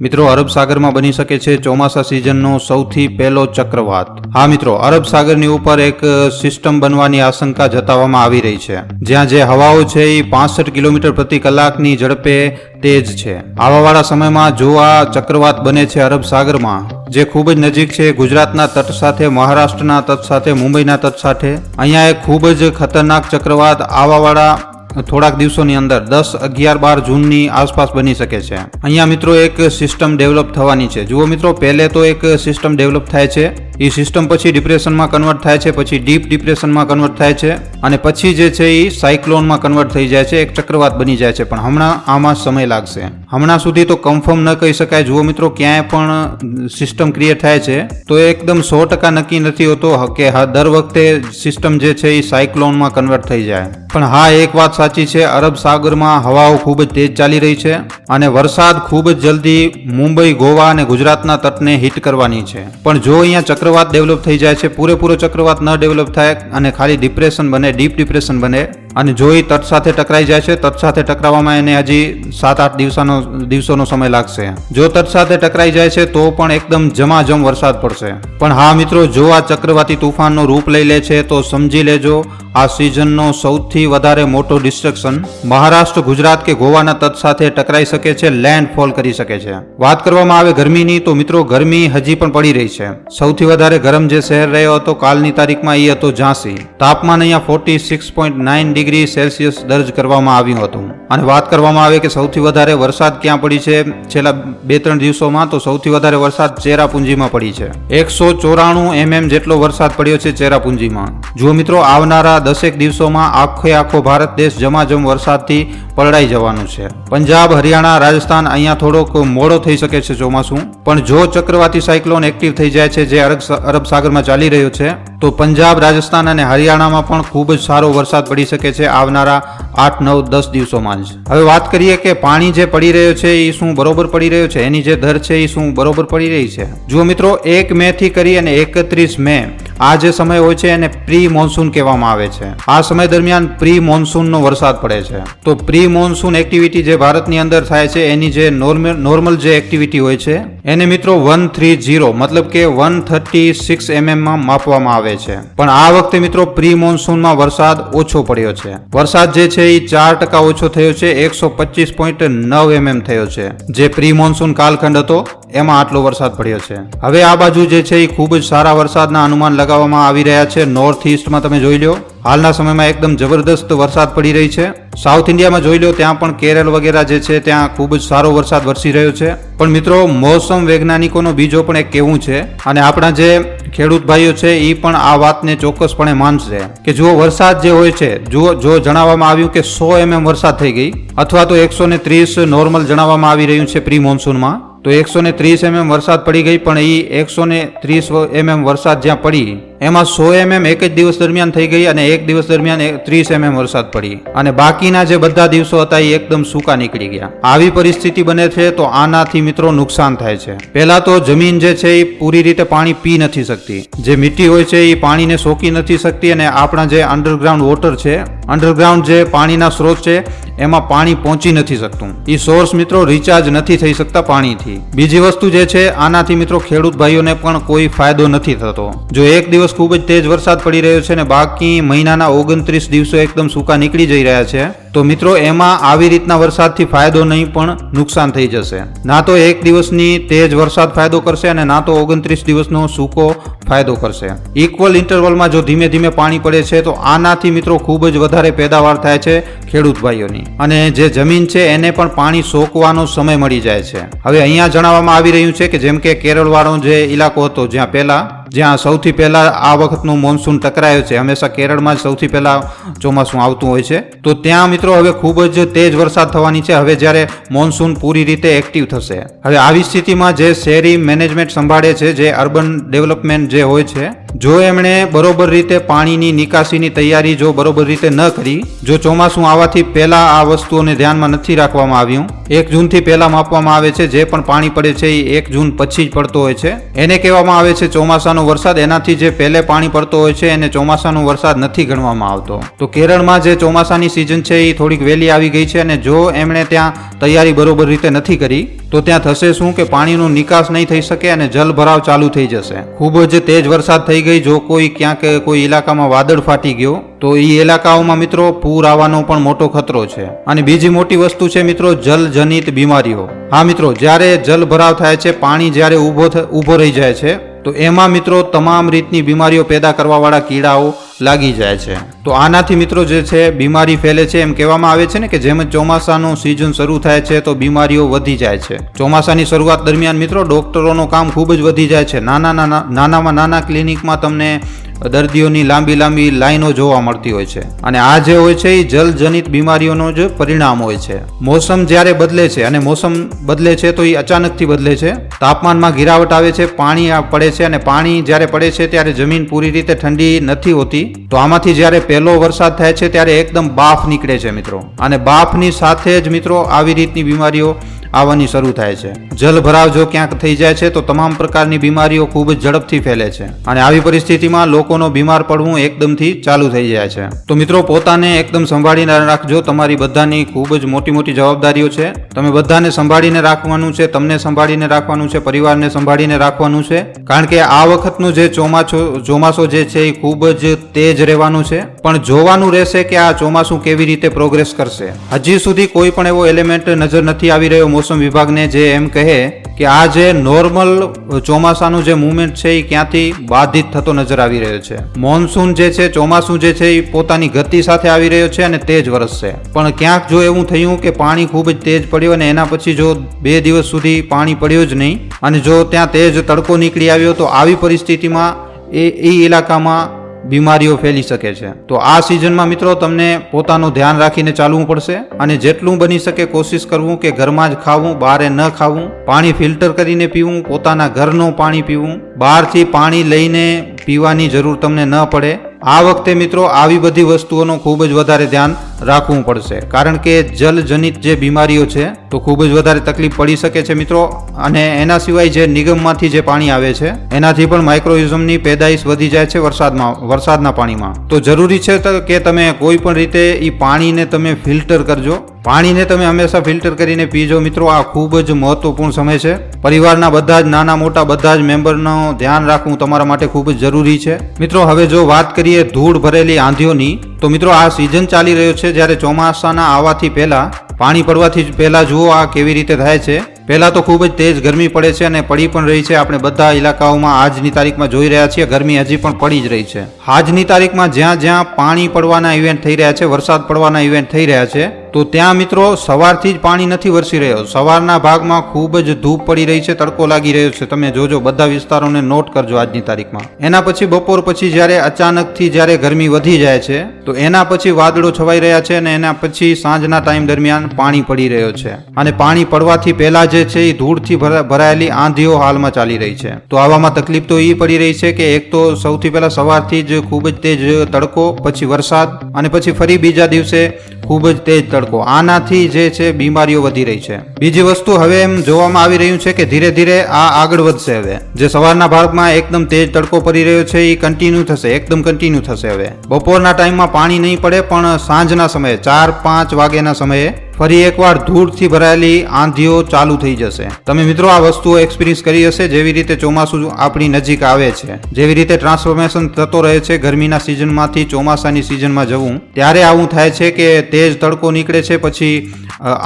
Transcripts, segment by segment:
મિત્રો, અરબ સાગરમાં બની શકે છે ચોમાસા સિઝનનો સૌથી પહેલો ચક્રવાત. હા મિત્રો, અરબ સાગરની ઉપર એક સિસ્ટમ બનવાની આશંકા જતાવવામાં આવી રહી છે. જ્યાં જે હવાઓ છે એ પાસઠ કિલોમીટર પ્રતિ કલાકની ઝડપે તેજ છે. આવાવાળા સમયમાં જો આ ચક્રવાત બને છે અરબ સાગરમાં, જે ખૂબ જ નજીક છે ગુજરાતના તટ સાથે, મહારાષ્ટ્રના તટ સાથે, મુંબઈના તટ સાથે, અહીંયા એક ખૂબ જ ખતરનાક ચક્રવાત આવાવાળા થોડાક દિવસોની અંદર, દસ અગિયાર બાર જૂનની આસપાસ બની શકે છે. અહીંયા મિત્રો એક સિસ્ટમ ડેવલપ થવાની છે. જુઓ મિત્રો, પહેલે તો એક સિસ્ટમ ડેવલપ થાય છે. એ સિસ્ટમ પછી ડિપ્રેશનમાં કન્વર્ટ થાય છે, પછી ડીપ ડિપ્રેશનમાં કન્વર્ટ થાય છે અને પછી જે છે એ સાયક્લોનમાં કન્વર્ટ થઈ જાય છે, એક ચક્રવાત બની જાય છે. પણ હમણાં આમાં સમય લાગશે. હમણાં સુધી તો કન્ફર્મ ન કહી શકાય. જુઓ મિત્રો, ક્યાંય પણ સિસ્ટમ ક્રિએટ થાય છે, તો એકદમ સો ટકા નક્કી નથી હોતો કે દર વખતે સિસ્ટમ જે છે એ સાયક્લોનમાં કન્વર્ટ થઈ જાય. પણ હા, એક વાત સાચી છે, અરબ સાગરમાં હવાઓ ખૂબ જ તેજ ચાલી રહી છે અને વરસાદ ખૂબ જ જલ્દી મુંબઈ, ગોવા અને ગુજરાતના તટને હિટ કરવાની છે. પણ જો અહીંયા ચક્રવાત ડેવલપ થઈ જાય છે, પૂરેપૂરો ચક્રવાત ન ડેવલપ થાય અને ખાલી ડિપ્રેશન બને ડીપ ડિપ્રેશન બને અને જો એ તટ સાથે ટકરાઈ જાય છે, તટ સાથે ટકરાવવામાં એને હજી સાત આઠ દિવસનો, દિવસોનો સમય લાગશે. જો તટ સાથે ટકરાઈ જાય છે, તો પણ એકદમ જમાજમ વરસાદ પડશે. પણ હા મિત્રો, જો આ ચક્રવાતી તુફાનનો રૂપ લઈ લે છે, તો સમજી લેજો, આ સિઝનનો સૌથી વધારે મોટો ડિસ્ટ્રક્શન મહારાષ્ટ્ર, ગુજરાત કે ગોવાના તટ સાથે ટકરાઈ શકે છે લેન્ડફોલ કરી શકે છે. વાત કરવામાં આવે ગરમીની, તો મિત્રો ગરમી હજી પણ પડી રહી છે. સૌથી વધારે ગરમ જે શહેર રહ્યો હતો, કાલની તારીખમાં એ હતો ઝાંસી. તાપમાન અહીંયા forty six point nine degree Celsius દર્જ કરવામાં આવ્યું હતું. અને વાત કરવામાં આવે કે સૌથી વધારે વરસાદ ક્યાં પડી છે? છેલ્લા બે ત્રણ દિવસોમાં તો સૌથી વધારે વરસાદ ચેરાપુંજીમાં પડી છે. એકસો ચોરાણું એમએમ જેટલો વરસાદ પડ્યો છે ચેરાપુંજીમાં. જુઓ મિત્રો, આવનારા દસેક દિવસોમાં આખે આખો ભારત દેશ જમાજમ વરસાદથી પલળાઈ જવાનું છે. પંજાબ, હરિયાણા, રાજસ્થાન અહીંયા થોડોક મોડો થઈ શકે છે ચોમાસું. પણ જો ચક્રવાતી સાયક્લોન એક્ટિવ થઈ જાય છે, જે અરબ અરબ સાગરમાં ચાલી રહ્યો છે તો પંજાબ, રાજસ્થાન અને હરિયાણામાં પણ ખૂબ જ સારો વરસાદ પડી શકે છે આવનારા આઠ, નવ, દસ દિવસોમાં જ. હવે વાત કરીએ કે પાણી જે પડી રહ્યો છે એ શું બરોબર પડી રહ્યો છે? એની જે દર છે એ શું બરોબર પડી રહી છે? જુઓ મિત્રો, એક મે થી કરી અને એકત્રીસ મે. આ જે સમય હોય છે એને પ્રી મોન્સૂન કહેવામાં આવે છે. આ સમય દરમિયાન પ્રી મોન્સૂનનો વરસાદ પડે છે. તો પ્રી મોન્સૂન એક્ટિવિટી જે ભારતની અંદર થાય છે, એની જે નોર્મલ નોર્મલ જે એક્ટિવિટી હોય છે, એને મિત્રો વન થ્રી જીરો મતલબ કે વન થર્ટી સિક્સ એમએમમાં માપવામાં આવે છે. પણ આ વખતે મિત્રો પ્રી મોન્સૂનમાં વરસાદ ઓછો પડ્યો છે. વરસાદ જે છે એ ચાર ટકા ઓછો થયો છે, એકસો પચીસ પોઈન્ટ નવ એમએમ થયો છે. જે પ્રી મોન્સૂન કાલખંડ હતો એમાં આટલો વરસાદ પડ્યો છે. હવે આ બાજુ જે છે એ ખૂબ જ સારા વરસાદના અનુમાન લગાવવામાં આવી રહ્યા છે. નોર્થ ઈસ્ટમાં તમે જોઈ લો હાલના સમયમાં એકદમ જબરદસ્ત વરસાદ પડી રહી છે. સાઉથ ઇન્ડિયામાં જોઈ લો ત્યાં પણ કેરળ વગેરે જે છે, ત્યાં ખૂબ જ સારો વરસાદ વરસી રહ્યો છે. પણ મિત્રો, મોસમ વૈજ્ઞાનિકોનો બીજો પણ એક કહેવું છે, અને આપણા જે ખેડૂત ભાઈઓ છે એ પણ આ વાતને ચોક્કસપણે માનશે કે જુઓ, વરસાદ જે હોય છે, જુઓ, જો જણાવવામાં આવ્યું કે સો એમએમ વરસાદ થઈ ગઈ, અથવા તો એકસો ને ત્રીસ નોર્મલ જણાવવામાં આવી રહ્યું છે પ્રી મોન્સૂનમાં તો એકસો ને ત્રીસ એમએમ વરસાદ પડી ગઈ, પણ એ એકસો ને ત્રીસ એમએમ વરસાદ જ્યાં પડી એમાં સો એમએમ એક જ દિવસ દરમિયાન થઈ ગઈ અને એક દિવસ દરમિયાન ત્રીસ એમએમ વરસાદ પડી. અને બાકીના જે બધા દિવસો હતા એ એકદમ સૂકા નીકળી ગયા. આવી પરિસ્થિતિ બને છે તો આનાથી મિત્રો નુકસાન થાય છે. પહેલા તો જમીન જે છે એ પૂરી રીતે પાણી પી નથી શકતી. જે મીઠી હોય છે એ પાણીને સોકી નથી શકતી અને આપણા જે અંડરગ્રાઉન્ડ વોટર છે અંડરગ્રાઉન્ડ જે પાણીના સ્ત્રોત છે, એમાં પાણી પહોંચી નથી શકતું. એ સોર્સ મિત્રો રિચાર્જ નથી થઈ શકતા પાણીથી. બીજી વસ્તુ જે છે, આનાથી મિત્રો ખેડૂત ભાઈઓને પણ કોઈ ફાયદો નથી થતો. જો એક દિવસ ખૂબ જ તેજ વરસાદ પડી રહ્યો છે અને બાકી મહિનાના ઓગણત્રીસ દિવસો એકદમ સૂકા નીકળી જઈ રહ્યા છે. તો મિત્રો, એમાં આવી રીતના વરસાદથી ફાયદો નહીં, પણ નુકસાન થઈ જશે. ના તો એક દિવસની તેજ વરસાદ ફાયદો કરશે અને ના તો ઓગણત્રીસ દિવસનો સૂકો ફાયદો કરશે. ઇક્વલ ઇન્ટરવલમાં જો ધીમે ધીમે પાણી પડે છે, તો આનાથી મિત્રો ખૂબ જ વધારે પેદાવાર થાય છે ખેડૂત ભાઈઓની. અને જે જમીન છે, એને પણ પાણી સોકવાનો સમય મળી જાય છે. હવે અહીંયા જણાવવામાં આવી રહ્યું છે કે જેમ કે કેરળવાળો જે ઇલાકો હતો, જ્યાં પહેલાં, જ્યાં સૌથી પહેલા આ વખતનું મોન્સૂન ટકરાયો છે, હંમેશા કેરળમાં જ સૌથી પહેલા ચોમાસું આવતું હોય છે, તો ત્યાં મિત્રો હવે ખૂબ જ તેજ વરસાદ થવાની છે. હવે જ્યારે મોન્સૂન પૂરી રીતે એક્ટિવ થશે. હવે આવી સ્થિતિમાં જે શહેરી મેનેજમેન્ટ સંભાળે છે, જે અર્બન ડેવલપમેન્ટ જે હોય છે જો એમણે બરોબર રીતે પાણીની નિકાસીની તૈયારી જો બરોબર રીતે ન કરી, જો ચોમાસું આવવાથી પહેલાં આ વસ્તુઓને ધ્યાનમાં નથી રાખવામાં આવ્યું, એક જૂનથી પહેલાં માપવામાં આવે છે, જે પણ પાણી પડે છે એ એક જૂન પછી જ પડતો હોય છે. એને કહેવામાં આવે છે ચોમાસાનો વરસાદ એનાથી જે પહેલે પાણી પડતો હોય છે એને ચોમાસાનો વરસાદ નથી ગણવામાં આવતો. તો કેરળમાં જે ચોમાસાની સિઝન છે એ થોડીક વહેલી આવી ગઈ છે અને જો એમણે ત્યાં તૈયારી બરોબર રીતે નથી કરી તો ત્યાં થશે શું કે પાણીનો નિકાસ નહીં થઈ શકે અને જલ ભરાવ ચાલુ થઈ જશે? ખૂબ જ તેજ વરસાદ થઈ ગઈ. જો કોઈ ક્યાંક કોઈ ઇલાકામાં વાદળ ફાટી ગયો, તો એ ઇલાકાઓમાં મિત્રો પૂર આવવાનો પણ મોટો ખતરો છે. અને બીજી મોટી વસ્તુ છે મિત્રો, જલજનિત બીમારીઓ. હા મિત્રો, જ્યારે જલ ભરાવ થાય છે, પાણી જ્યારે ઊભો ઊભો રહી જાય છે, તો એમાં મિત્રો તમામ રીતની બીમારીઓ પેદા કરવાવાળા કીડાઓ લાગી જાય છે. તો આનાથી મિત્રો જે છે, બીમારી ફેલે છે એમ કહેવામાં આવે છે ને કે જેમ ચોમાસાનું સિઝન શરૂ થાય છે, તો બીમારીઓ વધી જાય છે. ચોમાસાની શરૂઆત દરમિયાન મિત્રો ડોક્ટરોનું કામ ખૂબ જ વધી જાય છે. નાના નાના, નાનામાં નાના ક્લિનિકમાં તમને દર્દીઓની લાંબી લાંબી લાઈનો જોવા મળતી હોય છે. અને આ જે હોય છે, એ જલજનિત બીમારીઓનો જ પરિણામ હોય છે. મોસમ જ્યારે બદલે છે અને મોસમ બદલે છે, તો એ અચાનકથી બદલે છે. તાપમાનમાં ગિરાવટ આવે છે, પાણી પડે છે અને પાણી જ્યારે પડે છે, ત્યારે જમીન પૂરી રીતે ઠંડી નથી હોતી. તો આમાંથી જ્યારે પહેલો વરસાદ થાય છે, ત્યારે એકદમ બાફ નીકળે છે મિત્રો. અને બાફની સાથે જ મિત્રો આવી રીતની બીમારીઓ આવવાની શરૂ થાય છે. જલ ભરાવ જો ક્યાંક થઈ જાય છે, તો તમામ પ્રકારની બીમારીઓ ખૂબ જ ઝડપથી ફેલે છે. અને આવી પરિસ્થિતિમાં લોકોનો બીમાર પડવું એકદમથી ચાલુ થઈ જાય છે. તો મિત્રો, પોતાને એકદમ સંભાળીને રાખજો. તમારી બધાની ખૂબ જ મોટી મોટી જવાબદારીઓ છે. તમે બધાને સંભાળીને રાખવાનું છે, તમને સંભાળીને રાખવાનું છે, પરિવારને સંભાળીને રાખવાનું છે. કારણ કે આ વખતનું જે ચોમાસો ચોમાસો જે છે, એ ખૂબ જ તેજ રહેવાનું છે. પણ જોવાનું રહેશે કે આ ચોમાસું કેવી રીતે પ્રોગ્રેસ કરશે. હજી સુધી કોઈ પણ એવો એલિમેન્ટ નજર નથી આવી રહ્યો. મોસમ વિભાગને જે એમ કહે કે આ જે નોર્મલ ચોમાસાનું જે મુવમેન્ટ છે એ ક્યાંથી બાધિત થતો નજર આવી રહ્યો છે. મોન્સૂન જે છે, ચોમાસું જે છે એ પોતાની ગતિ સાથે આવી રહ્યો છે અને તેજ વરસશે. પણ ક્યાંક જો એવું થયું કે પાણી ખૂબ જ તેજ પડ્યું અને એના પછી જો બે દિવસ સુધી પાણી પડ્યું જ નહીં અને જો ત્યાં તેજ તડકો નીકળી આવ્યો તો આવી પરિસ્થિતિમાં એ એ ઇલાકામાં બીમારીઓ ફેલી શકે છે. તો આ સિઝનમાં મિત્રો તમને પોતાનું ધ્યાન રાખીને ચાલવું પડશે અને જેટલું બની શકે કોશિશ કરવું કે ઘરમાં જ ખાવું, બહારે ન ખાવું, પાણી ફિલ્ટર કરીને પીવું, પોતાના ઘરનું પાણી પીવું, બહારથી પાણી લઈને પીવાની જરૂર તમને ન પડે. આ વખતે મિત્રો આવી બધી વસ્તુઓનું ખૂબ જ વધારે ધ્યાન રાખવું પડશે. કારણ કે જલજનિત જે બીમારીઓ છે, તો ખૂબ જ વધારે તકલીફ પડી શકે છે મિત્રો. અને એના સિવાય જે નિગમમાંથી જે પાણી આવે છે, એનાથી પણ માઇક્રોઇઝમની પેદાઈશ વધી જાય છે વરસાદમાં, વરસાદના પાણીમાં. તો જરૂરી છે કે તમે કોઈ પણ રીતે એ પાણીને તમે ફિલ્ટર કરજો. પાણીને તમે હંમેશા ફિલ્ટર કરીને પીજો મિત્રો. આ ખૂબ જ મહત્વપૂર્ણ સમય છે. પરિવારના બધા જ નાના મોટા બધા જ મેમ્બરનું ધ્યાન રાખવું તમારા માટે ખૂબ જ જરૂરી છે. મિત્રો, હવે જો વાત કરીએ ધૂળ ભરેલી આંધીઓની તો મિત્રો, આ સિઝન ચાલી રહ્યો છે જ્યારે ચોમાસાના આવવાથી પહેલા, પાણી પડવાથી પહેલા જુઓ આ કેવી રીતે થાય છે. પહેલા તો ખૂબ જ તેજ ગરમી પડે છે અને પડી પણ રહી છે. આપણે બધા ઇલાકાઓમાં આજની તારીખમાં જોઈ રહ્યા છીએ, ગરમી હજી પણ પડી જ રહી છે. આજની તારીખમાં જ્યાં જ્યાં પાણી પડવાના ઇવેન્ટ થઈ રહ્યા છે, વરસાદ પડવાના ઇવેન્ટ થઈ રહ્યા છે તો ત્યાં મિત્રો સવારથી જ પાણી નથી વરસી રહ્યો. સવારના ભાગમાં ખૂબ જ ધૂપ પડી રહી છે, તડકો લાગી રહ્યો છે. તમે જોજો, બધા વિસ્તારોને નોટ કરજો આજની તારીખમાં. એના પછી બપોર પછી જ્યારે અચાનકથી જ્યારે ગરમી વધી જાય છે, તો એના પછી વાદળો છવાઈ રહ્યા છે અને એના પછી સાંજના ટાઈમ દરમિયાન પાણી પડી રહ્યો છે. અને પાણી પડવાથી પહેલા જે છે એ ધૂળથી ભરા- ભરાયેલી આંધીઓ હાલમાં ચાલી રહી છે. તો આવામાં તકલીફ તો એ પડી રહી છે કે એક તો સૌથી પહેલા સવારથી જ ખૂબ જ તેજ તડકો, પછી વરસાદ અને પછી ફરી બીજા દિવસે ખૂબ જ તેજ તડકો આનાથી જે છે બીમારીઓ વધી રહી છે. બીજી વસ્તુ હવે એમ જોવામાં આવી રહ્યું છે કે ધીરે ધીરે આ આગળ વધશે હવે. જે સવારના ભાગમાં એકદમ તેજ તડકો પડી રહ્યો છે એ કન્ટિન્યુ થશે, એકદમ કન્ટિન્યુ થશે હવે. બપોરના ટાઈમમાં પાણી નહીં પડે, પણ સાંજના સમયે, ચાર પાંચ વાગ્યાના સમયે ફરી એકવાર ધૂળથી ભરાયેલી આંધીઓ ચાલુ થઈ જશે. તમે મિત્રો આ વસ્તુઓ એક્સપિરિયન્સ કરી હશે, જેવી રીતે ચોમાસું આપણી નજીક આવે છે. જેવી રીતે ટ્રાન્સફોર્મેશન થતો રહે છે ગરમીના સિઝનમાંથી ચોમાસાની સિઝનમાં જવું. ત્યારે આવું થાય છે કે તેજ તડકો નીકળે છે, પછી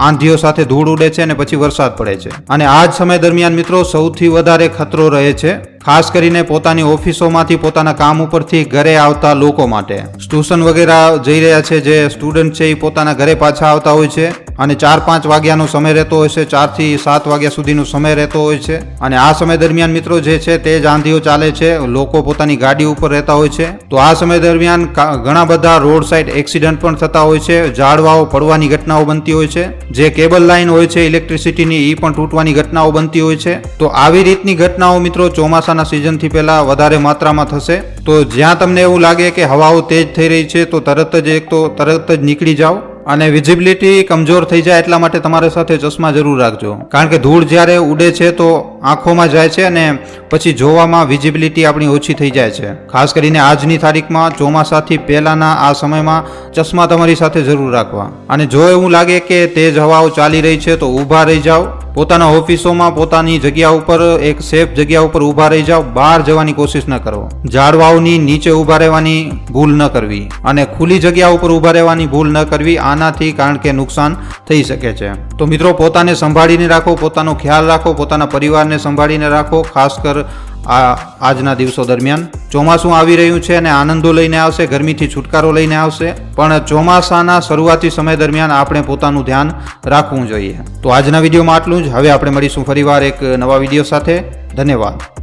આંધીઓ સાથે ધૂળ ઉડે છે અને પછી વરસાદ પડે છે. અને આ જ સમય દરમિયાન મિત્રો સૌથી વધારે ખતરો રહે છે. ખાસ કરીને પોતાની ઓફિસોમાંથી પોતાના કામ ઉપરથી ઘરે આવતા લોકો માટે. ટ્યુશન વગેરે જઈ રહ્યા છે, જે સ્ટુડન્ટ છે એ પોતાના ઘરે પાછા આવતા હોય છે. અને ચાર પાંચ વાગ્યાનો સમય રહેતો હોય છે, ચારથી સાત વાગ્યા સુધીનો સમય રહેતો હોય છે. અને આ સમય દરમિયાન મિત્રો જે છે તે જ આંધીઓ ચાલે છે, લોકો પોતાની ગાડી ઉપર રહેતા હોય છે. તો આ સમય દરમિયાન ઘણા બધા રોડ સાઇડ એક્સિડન્ટ પણ થતા હોય છે, ઝાડવાઓ પડવાની ઘટનાઓ બનતી હોય છે. જે કેબલ લાઇન હોય છે, ઇલેક્ટ્રિસિટીની એ પણ તૂટવાની ઘટનાઓ બનતી હોય છે. તો આવી રીતની ઘટનાઓ મિત્રો ચોમાસાના સિઝનથી પહેલાં વધારે માત્રામાં થશે. તો જ્યાં તમને એવું લાગે કે હવાઓ તેજ થઈ રહી છે, તો તરત જ એક તો તરત જ નીકળી જાઓ. અને વિઝિબિલિટી કમજોર થઈ જાય એટલા માટે તમારે સાથે ચશ્મા જરૂર રાખજો. કારણ કે ધૂળ જ્યારે ઉડે છે તો આંખોમાં જાય છે અને પછી જોવામાં વિઝિબિલિટી આપણી ઓછી થઈ જાય છે. ખાસ કરીને આજની તારીખમાં ચોમાસાથી પહેલાના આ સમયમાં ચશ્મા તમારી સાથે જરૂર રાખવા. અને જો એવું લાગે કે તેજ હવાઓ ચાલી રહી છે તો ઊભા રહી જાઓ. પોતાના ઓફિસોમાં પોતાની જગ્યા ઉપર, એક સેફ જગ્યા ઉપર ઊભા રહી જાઓ, બહાર જવાની કોશિશ ન કરો. ઝાડવાઓની નીચે ઊભા રહેવાની ભૂલ ન કરવી અને ખુલ્લી જગ્યા ઉપર ઊભા રહેવાની ભૂલ ન કરવી આનાથી કારણ કે નુકસાન થઈ શકે છે. તો મિત્રો, પોતાને સંભાળીને રાખો, પોતાનો ખ્યાલ રાખો, પોતાના પરિવારને સંભાળીને રાખો, ખાસ કર આ આજના દિવસો દરમિયાન ચોમાસું આવી રહ્યું છે અને આનંદો લઈને આવશે, ગરમીથી છુટકારો લઈને આવશે. પણ ચોમાસાના શરૂઆતી સમય દરમિયાન આપણે પોતાનું ધ્યાન રાખવું જોઈએ. તો આજના વિડીયોમાં આટલું જ. હવે આપણે મળીશું ફરીવાર એક નવા વીડિયો સાથે. ધન્યવાદ.